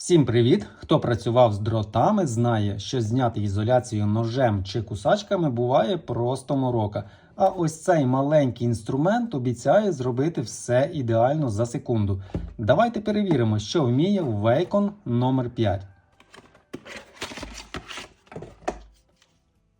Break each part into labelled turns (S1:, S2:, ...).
S1: Всім привіт! Хто працював з дротами, знає, що зняти ізоляцію ножем чи кусачками буває просто морока. А ось цей маленький інструмент обіцяє зробити все ідеально за секунду. Давайте перевіримо, що вміє Wacom номер 5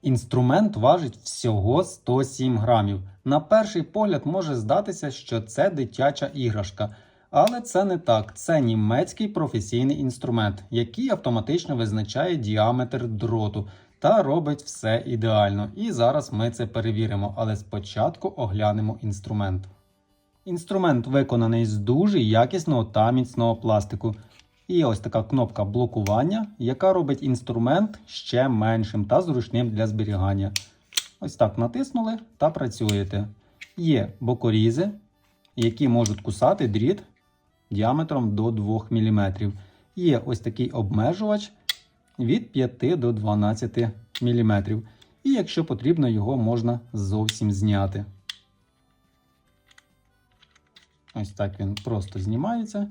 S1: Інструмент важить всього 107 грамів. На перший погляд може здатися, що це дитяча іграшка. Але це не так. Це німецький професійний інструмент, який автоматично визначає діаметр дроту та робить все ідеально. І зараз ми це перевіримо, але спочатку оглянемо інструмент. Інструмент виконаний з дуже якісного та міцного пластику. І ось така кнопка блокування, яка робить інструмент ще меншим та зручним для зберігання. Ось так натиснули та працюєте. Є бокорізи, які можуть кусати дріт діаметром до 2 мм. Є ось такий обмежувач від 5 до 12 мм. І якщо потрібно, його можна зовсім зняти. Ось так він просто знімається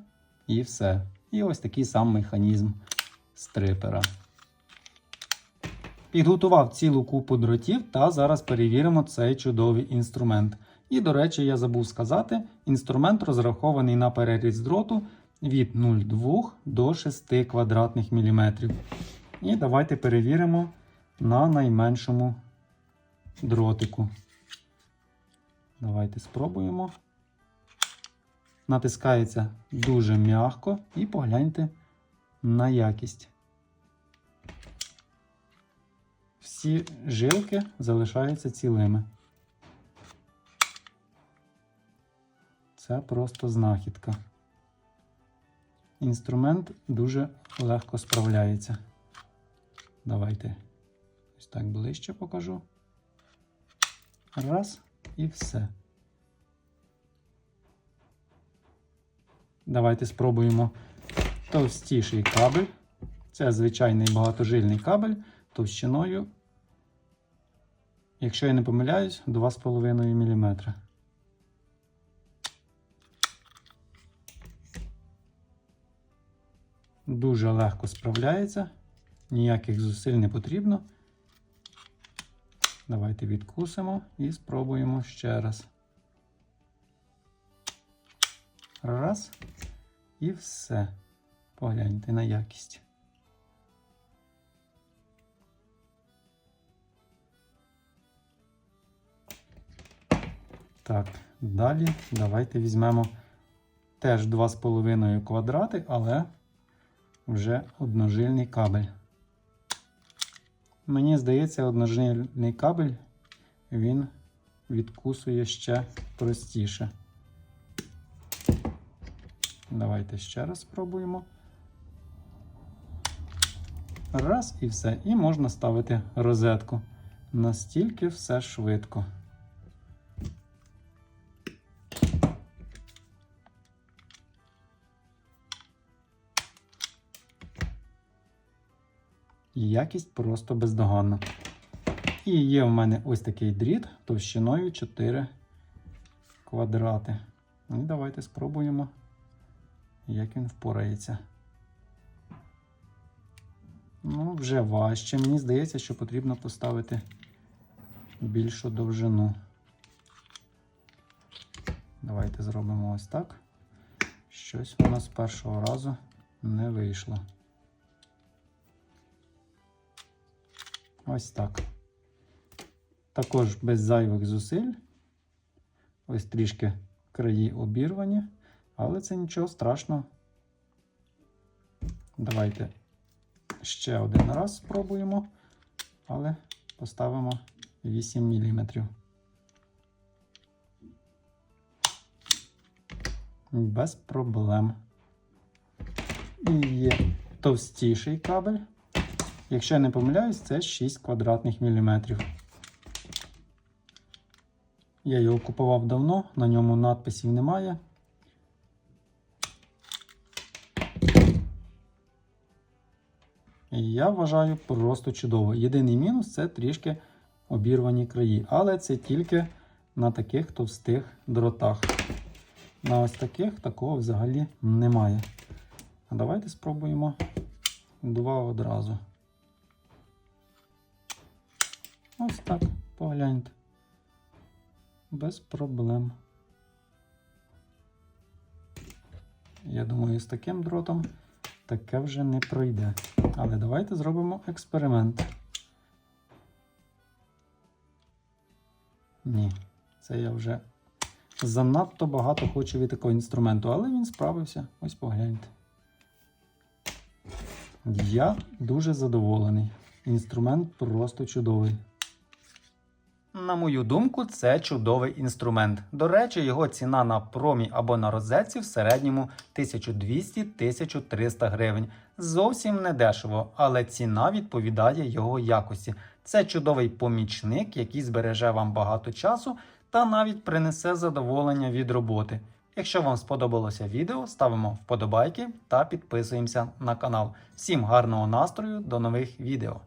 S1: і все. І ось такий сам механізм стрипера. Підготував цілу купу дротів та зараз перевіримо цей чудовий інструмент. І, до речі, я забув сказати, інструмент розрахований на переріз дроту від 0,2 до 6 квадратних міліметрів. І давайте перевіримо на найменшому дротику. Давайте спробуємо. Натискається дуже м'яко і погляньте на якість. Всі жилки залишаються цілими. Це просто знахідка. Інструмент дуже легко справляється. Давайте ось так ближче покажу. Раз і все. Давайте спробуємо товстіший кабель. Це звичайний багатожильний кабель товщиною, якщо я не помиляюсь, 2,5 мм. Дуже легко справляється, ніяких зусиль не потрібно. Давайте відкусимо і спробуємо ще раз. Раз. І все. Погляньте на якість. Так, далі давайте візьмемо теж 2,5 квадрати, але вже одножильний кабель. Мені здається, одножильний кабель він відкусує ще простіше. Давайте ще раз спробуємо. Раз і все. І можна ставити розетку. Настільки все швидко. І якість просто бездоганна. І є в мене ось такий дріт товщиною 4 квадрати. І давайте спробуємо, як він впорається. Ну, вже важче. Мені здається, що потрібно поставити більшу довжину. Давайте зробимо ось так. Щось у нас першого разу не вийшло. Ось так. Також без зайвих зусиль. Ось трішки краї обірвані, але це нічого страшного. Давайте ще один раз спробуємо, але поставимо 8 мм. Без проблем. І є товстіший кабель. Якщо я не помиляюсь, це 6 квадратних міліметрів. Я його купував давно, на ньому надписів немає. І я вважаю просто чудово. Єдиний мінус це трішки обірвані краї, але це тільки на таких товстих дротах. На ось таких такого взагалі немає. Давайте спробуємо два одразу. Ось так, погляньте. Без проблем. Я думаю, з таким дротом таке вже не пройде. Але давайте зробимо експеримент. Ні, це я вже занадто багато хочу від такого інструменту, але він справився. Ось погляньте. Я дуже задоволений. Інструмент просто чудовий. На мою думку, це чудовий інструмент. До речі, його ціна на промі або на розетці в середньому 1200-1300 гривень. Зовсім не дешево, але ціна відповідає його якості. Це чудовий помічник, який збереже вам багато часу та навіть принесе задоволення від роботи. Якщо вам сподобалося відео, ставимо вподобайки та підписуємося на канал. Всім гарного настрою, до нових відео!